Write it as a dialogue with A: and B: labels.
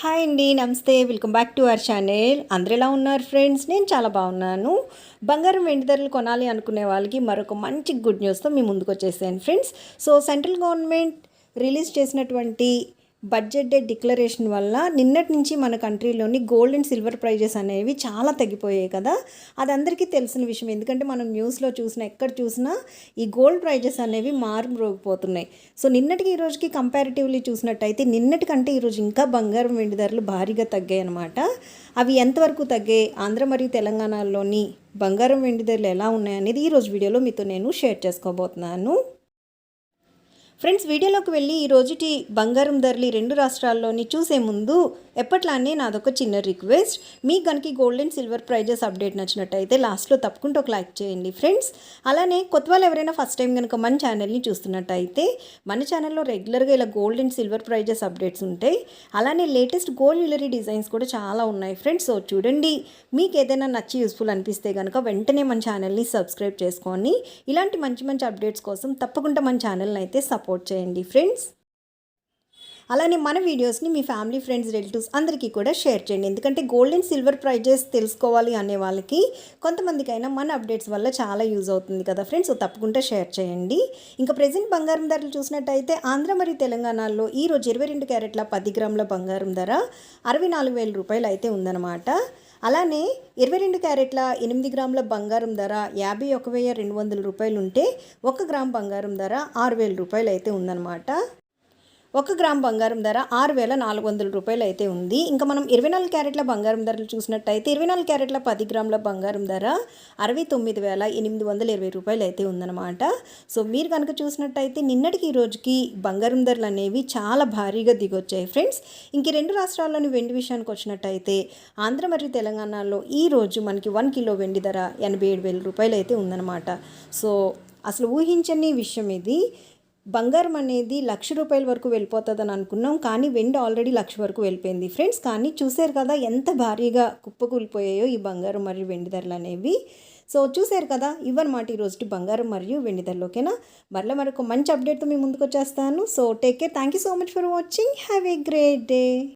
A: Hi అండి నమస్తే. Welcome back to our channel అందరు ఎలా ఉన్నారు ఫ్రెండ్స్ నేను చాలా బాగున్నాను. బంగారం వెండి ధరలు కొనాలి అనుకునే వాళ్ళకి మరొక మంచి గుడ్ న్యూస్తో మీ ముందుకు వచ్చేసాను friends so central government release చేసినటువంటి బడ్జెట్ డే డిక్లరేషన్ వల్ల నిన్నటి నుంచి మన కంట్రీలోని గోల్డ్ అండ్ సిల్వర్ ప్రైజెస్ అనేవి చాలా తగ్గిపోయాయి కదా. అది అందరికీ తెలిసిన విషయం. ఎందుకంటే మనం న్యూస్లో చూసినా ఎక్కడ చూసినా ఈ గోల్డ్ ప్రైజెస్ అనేవి మారుమ్రోగిపోతున్నాయి సో నిన్నటికి ఈ రోజుకి కంపారిటివ్లీ చూసినట్టయితే నిన్నటి కంటే ఈరోజు ఇంకా బంగారం వెండి ధరలు భారీగా తగ్గాయి అనమాట అవి ఎంతవరకు తగ్గాయి? ఆంధ్ర మరియు తెలంగాణలోని బంగారం వెండి ధరలు ఎలా ఉన్నాయనేది ఈరోజు వీడియోలో మీతో నేను షేర్ చేసుకోబోతున్నాను. ఫ్రెండ్స్ వీడియోలోకి వెళ్ళి ఈ రోజుటి బంగారం ధరలు రెండు రాష్ట్రాల్లోని చూసే ముందు ఎప్పట్లానే నాదొక చిన్న రిక్వెస్ట్. మీ కనుక gold and silver prices update నచ్చినట్టయితే లాస్ట్లో తప్పకుండా ఒక లైక్ చేయండి ఫ్రెండ్స్. అలానే కొత్త వాళ్ళు ఎవరైనా ఫస్ట్ టైం కనుక మన ఛానల్ని చూస్తున్నట్టయితే మన ఛానల్లో రెగ్యులర్గా ఇలా gold and silver prices updates ఉంటాయి. అలానే లేటెస్ట్ గోల్డ్ జ్యువెలరీ డిజైన్స్ కూడా చాలా ఉన్నాయి ఫ్రెండ్స్. సో చూడండి మీకు ఏదైనా నచ్చి యూస్ఫుల్ అనిపిస్తే కనుక వెంటనే మన ఛానల్ని సబ్స్క్రైబ్ చేసుకొని ఇలాంటి మంచి మంచి అప్డేట్స్ కోసం తప్పకుండా మన ఛానల్ని అయితే సపోర్ట్ సపోర్ట్ చేయండి ఫ్రెండ్స్. అలానే మన వీడియోస్ని మీ ఫ్యామిలీ ఫ్రెండ్స్ రిలేటివ్స్ అందరికీ కూడా షేర్ చేయండి. ఎందుకంటే గోల్డ్ అండ్ సిల్వర్ ప్రైజెస్ తెలుసుకోవాలి అనే వాళ్ళకి కొంతమందికైనా మన అప్డేట్స్ వల్ల చాలా యూజ్ అవుతుంది కదా ఫ్రెండ్స్. తప్పకుండా షేర్ చేయండి. ఇంకా ప్రజెంట్ బంగారం ధరలు చూసినట్టయితే ఆంధ్ర మరియు తెలంగాణలో ఈరోజు ఇరవై రెండు క్యారెట్ల పది గ్రాముల బంగారం ధర అరవై నాలుగు వేల రూపాయలు అయితే ఉందన్నమాట. అలానే ఇరవై రెండు క్యారెట్ల ఎనిమిది గ్రాముల బంగారం ధర యాభై ఒక వెయ్యి రెండు వందల రూపాయలు ఉంటే ఒక గ్రామ్ బంగారం ధర ఆరు వేల రూపాయలు అయితే ఉందన్నమాట. ఒక గ్రామ్ బంగారం ధర ఆరు వేల నాలుగు వందల రూపాయలు అయితే ఉంది. ఇంకా మనం ఇరవై నాలుగు క్యారెట్ల బంగారం ధరలు చూసినట్టయితే ఇరవై నాలుగు క్యారెట్ల పది గ్రాముల బంగారం ధర అరవై తొమ్మిది వేల ఎనిమిది వందల ఇరవై రూపాయలు అయితే ఉందన్నమాట. సో మీరు కనుక చూసినట్టయితే నిన్నటికి ఈ రోజుకి బంగారం ధరలు అనేవి చాలా భారీగా దిగొచ్చాయి ఫ్రెండ్స్. ఇంక రెండు రాష్ట్రాల్లోని వెండి విషయానికి వచ్చినట్టయితే ఆంధ్ర మరియు తెలంగాణలో ఈ రోజు మనకి వన్ కిలో వెండి ధర ఎనభై ఏడు వేల రూపాయలు అయితే ఉందన్నమాట. సో అసలు ఊహించని విషయం ఇది. బంగారం అనేది లక్ష రూపాయల వరకు వెళ్ళిపోతుందని అనుకున్నాం కానీ వెండి ఆల్రెడీ లక్ష వరకు వెళ్ళిపోయింది. ఫ్రెండ్స్ కానీ చూసారు కదా ఎంత భారీగా కుప్పకూలిపోయాయో ఈ బంగారం మరియు వెండి ధరలు అనేవి. సో చూసారు కదా ఇవన్నమాట ఈరోజు బంగారం మరియు వెండి ధరలు ఓకేనా మరలా మరొక మంచి అప్డేట్తో మీ ముందుకు వచ్చేస్తాను. So take care thank you so much for watching have a great day